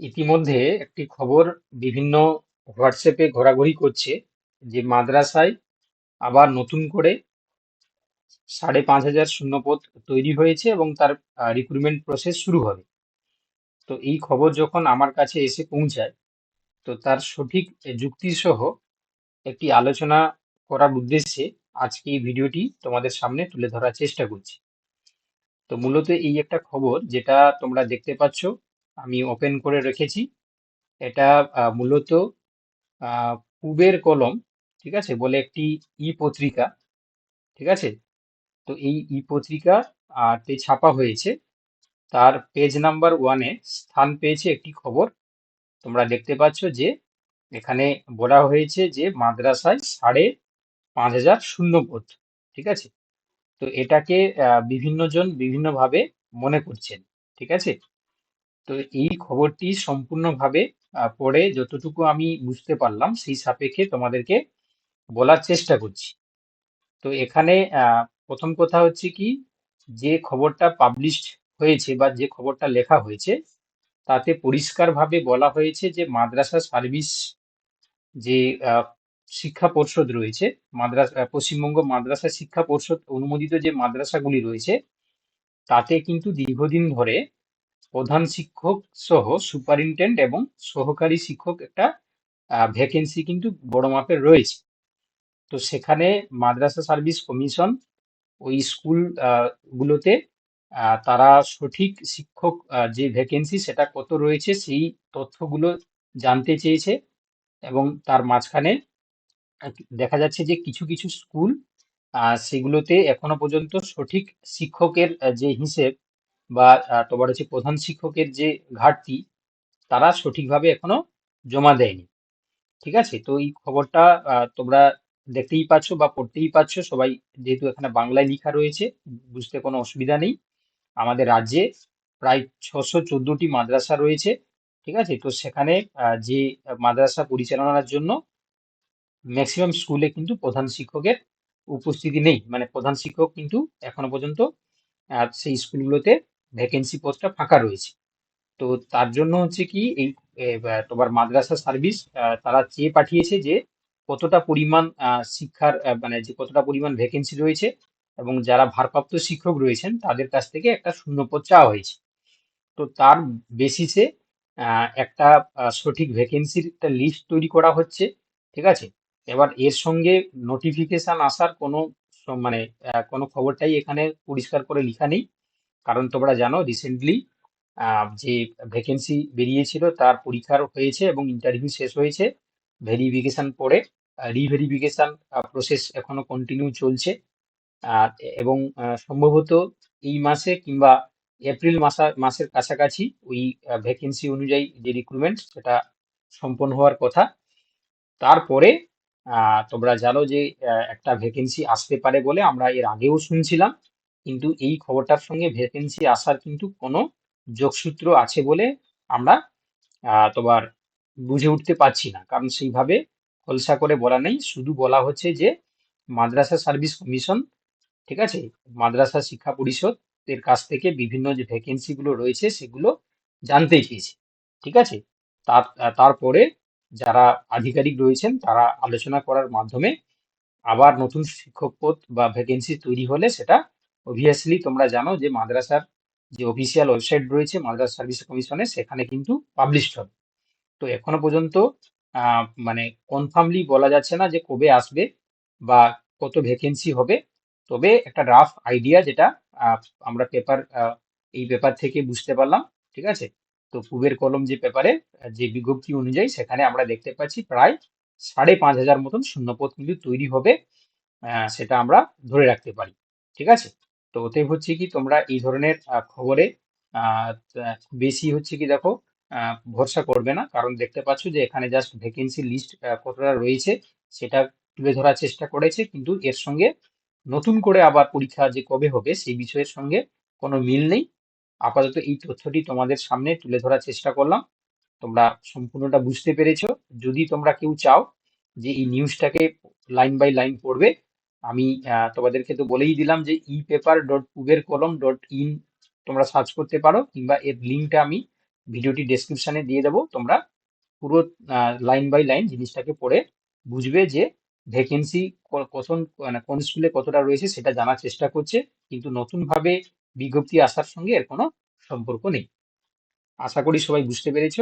ইতিমধ্যে একটি খবর বিভিন্ন হোয়াটসঅ্যাপে ঘোরাঘুরি করছে যে মাদ্রাসায় আবার নতুন করে সাড়ে পাঁচ হাজার শূন্যপদ তৈরি হয়েছে এবং তার রিক্রুটমেন্ট প্রসেস শুরু হবে। তো এই খবর যখন আমার কাছে এসে পৌঁছায়, তো তার সঠিক যুক্তি সহ একটি আলোচনা করার উদ্দেশ্যে আজকে এই ভিডিওটি তোমাদের সামনে তুলে ধরার চেষ্টা করছি। তো মূলত এই একটা খবর যেটা তোমরা দেখতে পাচ্ছ আমি ওপেন করে রেখেছি। এটা মূলত পূবের কলম ঠিক আছে? বলে একটি ই পত্রিকা ঠিক আছে? তো এই ই পত্রিকা তে ছাপা হয়েছে। তার পেজ নাম্বার ওয়ানে স্থান পেয়েছে একটি খবর। তোমরা দেখতে পাচ্ছ যে এখানে বলা হয়েছে যে মাদ্রাসায় সাড়ে পাঁচ হাজার শূন্য পদ ঠিক আছে? তো এটাকে আহ, বিভিন্ন জন বিভিন্নভাবে মনে করছেন ঠিক আছে? তো এই খবরটি সম্পূর্ণভাবে পড়ে যতটুকু আমি বুঝতে পারলাম, সেই সাপেক্ষে তোমাদেরকে বলার চেষ্টা করছি। তো এখানে প্রথম কথা হচ্ছে কি, যে খবরটা পাবলিশড হয়েছে বা যে খবরটা লেখা হয়েছে, তাতে পরিষ্কারভাবে বলা হয়েছে যে মাদ্রাসা সার্ভিস যে শিক্ষা পর্ষদ রয়েছে, মাদ্রাসা পশ্চিমবঙ্গ মাদ্রাসা শিক্ষা পর্ষদ অনুমোদিত যে মাদ্রাসাগুলি রয়েছে, তাতে কিন্তু দীর্ঘদিন ধরে প্রধান শিক্ষক সহ সুপারিনটেন্ডেন্ট এবং সহকারী শিক্ষক একটা ভ্যাকেন্সি কিন্তু বড় মাপের রয়েছে। তো সেখানে মাদ্রাসা সার্ভিস কমিশন ওই স্কুল গুলোতে তারা সঠিক শিক্ষক যে ভ্যাকেন্সি সেটা কত রয়েছে সেই তথ্যগুলো জানতে চেয়েছে এবং তার মাঝখানে দেখা যাচ্ছে যে কিছু কিছু স্কুল সেগুলোতে এখনও পর্যন্ত সঠিক শিক্ষকের যে হিসেব বা তোমার হচ্ছে প্রধান শিক্ষকের যে ঘাটতি, তারা সঠিকভাবে এখনও জমা দেয়নি। ঠিক আছে? তো এই খবরটা তোমরা দেখতেই পাচ্ছ বা পড়তেই পাচ্ছ। সবাই যেহেতু এখানে বাংলায় লেখা রয়েছে, বুঝতে কোনো অসুবিধা নেই। আমাদের রাজ্যে প্রায় ছশো চোদ্দটি মাদ্রাসা রয়েছে। ঠিক আছে? তো সেখানে যে মাদ্রাসা পরিচালনার জন্য ম্যাক্সিমাম স্কুলে কিন্তু প্রধান শিক্ষকের উপস্থিতি নেই। মানে প্রধান শিক্ষক কিন্তু এখনও পর্যন্ত সেই স্কুলগুলোতে ভ্যাকেন্সি পোস্টটা ফাঁকা রয়েছে। তো তার জন্য হচ্ছে কি, এই তোমার মাদ্রাসা সার্ভিস তারা চেয়ে পাঠিয়েছে যে কতটা পরিমাণ শিক্ষার মানে যে কতটা পরিমাণ ভ্যাকেন্সি রয়েছে এবং যারা ভারপ্রাপ্ত শিক্ষক রয়েছেন, তাদের কাছ থেকে একটা শূন্যপদ চাওয়া হয়েছে। তো তার বেসিসে একটা সঠিক ভ্যাকেন্সির একটা লিস্ট তৈরি করা হচ্ছে, ঠিক আছে? এবার এর সঙ্গে নোটিফিকেশান আসার কোনো মানে কোনো খবরটাই এখানে পরিষ্কার করে লেখা নেই। কারণ তোমরা জানো রিসেন্টলি যে ভ্যাকেন্সি বেরিয়েছিল তার পরীক্ষার হয়েছে এবং ইন্টারভিউ শেষ হয়েছে। ভেরিফিকেশন পরে রিভেরিফিকেশন প্রসেস এখনও কন্টিনিউ চলছে। এবং সম্ভবত এই মাসে কিংবা এপ্রিল মাসা, মাসের কাছাকাছি ওই ভ্যাকেন্সি অনুযায়ী যে রিক্রুটমেন্ট সেটা সম্পন্ন হওয়ার কথা। তারপরে তোমরা জানো যে একটা ভ্যাকেন্সি আসতে পারে বলে আমরা এর আগেও শুনছিলাম। কিন্তু এই খবরটার সঙ্গে ভ্যাকেন্সি আসার কিন্তু কোনো যোগসূত্র আছে বলে আমরা তোমার বুঝে উঠতে পারছি না। কারণ সেইভাবে খোলসা করে বলা নেই। শুধু বলা হচ্ছে যে, মাদ্রাসা সার্ভিস কমিশন, ঠিক আছে? মাদ্রাসা শিক্ষা পরিষদ এর কাছ থেকে বিভিন্ন যে ভ্যাকেন্সিগুলো রয়েছে, সেগুলো জানতে চেয়েছে। ঠিক আছে? তার, তারপরে যারা আধিকারিক রয়েছেন, তারা আলোচনা করার মাধ্যমে আবার নতুন শিক্ষক পদ বা ভ্যাকেন্সি তৈরি হলে সেটা অবভিয়াসলি তোমরা জানো যে মাদ্রাসার যে অফিসিয়াল ওয়েবসাইট রয়েছে, মাদ্রাস সার্ভিস কমিশনের সেখানে কিন্তু পাবলিশড হবে। তো এখনও পর্যন্ত মানে কনফার্মলি বলা যাচ্ছে না যে কবে আসবে বা কত ভ্যাকেন্সি হবে। তবে একটা রাফ আইডিয়া যেটা আমরা পেপার এই পেপার থেকে বুঝতে পারলাম, ঠিক আছে? তো পূবের কলম যে পেপারে যে বিজ্ঞপ্তি অনুযায়ী সেখানে আমরা দেখতে পাচ্ছি প্রায় সাড়ে পাঁচ হাজার মতন শূন্যপদ কিন্তু তৈরি হবে সেটা আমরা ধরে রাখতে পারি, ঠিক আছে? তো ওতে হচ্ছে কি তোমরা এই ধরনের খবরে বেশি হচ্ছে কি দেখো ভরসা করবে না। কারণ দেখতে পাচ্ছ যে এখানে জাস্ট ভ্যাকেন্সি লিস্ট কতটা রয়েছে সেটা তুলে ধরার চেষ্টা করেছে। কিন্তু এর সঙ্গে নতুন করে আবার পরীক্ষা যে কবে হবে সেই বিষয়ের সঙ্গে কোনো মিল নেই। আপাতত এই তথ্যটি তোমাদের সামনে তুলে ধরার চেষ্টা করলাম। তোমরা সম্পূর্ণটা বুঝতে পেরেছ। যদি তোমরা কেউ চাও যে এই নিউজটাকে লাইন বাই লাইন পড়বে আমি তোমাদেরকে তো বলেই দিলাম যে ই পেপার ডট কুবের কলম ডট ইন তোমরা সার্চ করতে পারো কিংবা এর লিঙ্কটা আমি ভিডিওটি ডেসক্রিপশনে দিয়ে দেবো। তোমরা পুরো লাইন বাই লাইন জিনিসটাকে পড়ে বুঝবে যে ভ্যাকেন্সি কখন মানে কোন স্কুলে কতটা রয়েছে সেটা জানার চেষ্টা করছে, কিন্তু নতুনভাবে বিজ্ঞপ্তি আসার সঙ্গে এর কোনো সম্পর্ক নেই। আশা করি সবাই বুঝতে পেরেছ।